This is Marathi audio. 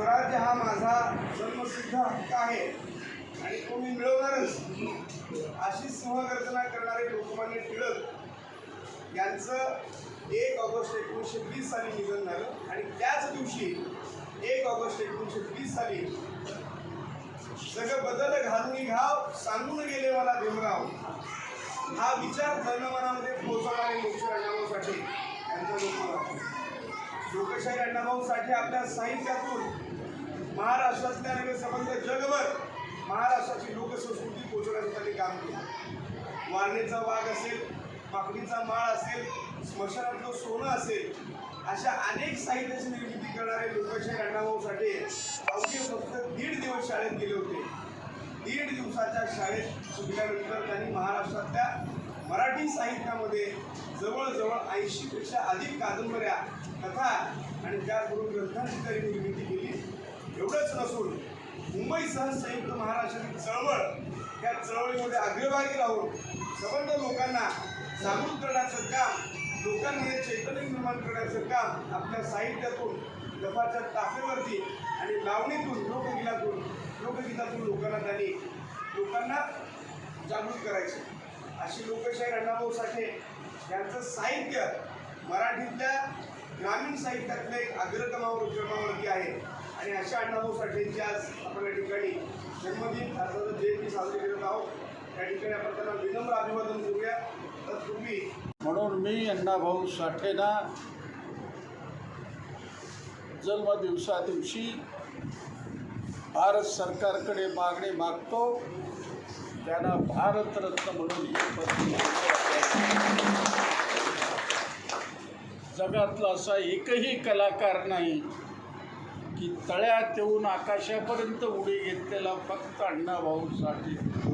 स्वराज्य हा माझा जन्मसिद्ध हक्क आहे. आणि तो मी मिळवणारच. अशी सिंहगर्जना करणारे लोकमान्य टिळक यांचं एक ऑगस्ट एकोणीसशे वीस साली निधन झालं. आणि त्याच दिवशी एक ऑगस्ट एकोणीसशे वीस साली सगळं बदल घालून घाव सांगून गेले मला भीमराव. हा विचार जनमनामध्ये पोहोचवणारे लोकशाही अण्णाभाऊसाठी. यांचा लोकशाही अण्णाभाऊसाठी आपल्या साहित्यातून महाराष्ट्रातल्या नव्हे संबंध जगभर महाराष्ट्राची लोकसंस्कृती पोचवण्यासाठी काम केलं. वारणेचा वाघ असेल माकडीचा माळ असेल स्मशानातलं सोनं असेल अशा अनेक साहित्याची निर्मिती करणारे लोकशाही अण्णाभाऊ साठे अवघे फक्त दीड दिवस शाळेत गेले होते. दीड दिवसाच्या शाळेत सुटल्यानंतर त्यांनी महाराष्ट्रातल्या मराठी साहित्यामध्ये जवळजवळ ऐंशीपेक्षा अधिक कादंबऱ्या कथा आणि त्याचबरोबर ग्रंथांची त्यांनी निर्मिती केली. एवढंच नसून मुंबईसह संयुक्त महाराष्ट्रातील चळवळ या चळवळीमध्ये अग्रभागी राहून संबंध लोकांना जागरूक करण्याचं काम लोकांमध्ये चैतन्य निर्माण करण्याचं काम आपल्या साहित्यातून गफाच्या ताफेवरती आणि लावणीतून लोकगीतातून लोकगीतातून लोकांना त्यांनी लोकांना जागृत करायचे. अशी लोकशाही अण्णाभाऊ साठे यांचं साहित्य मराठीतल्या ग्रामीण साहित्यातलं एक अग्रक्रमावर क्रमावरती आहे. आणि अशा अण्णाभाऊ साठेंची आज आपण या ठिकाणी जन्मदिन अर्थात जयंती साजरी करत आहोत त्या ठिकाणी आपण त्यांना विनम्र अभिवादन करूया. तत्पूर्वी म्हणून मी अण्णाभाऊ साठेंना जन्मदिवसा दिवशी भारत सरकारकडे मागणी मागतो. त्यांना भारतरत्न म्हणून जगातला असा एकही कलाकार नाही. की तळ्यात येऊन आकाशापर्यंत उडी घेतलेला फक्त अण्णाभाऊ साठे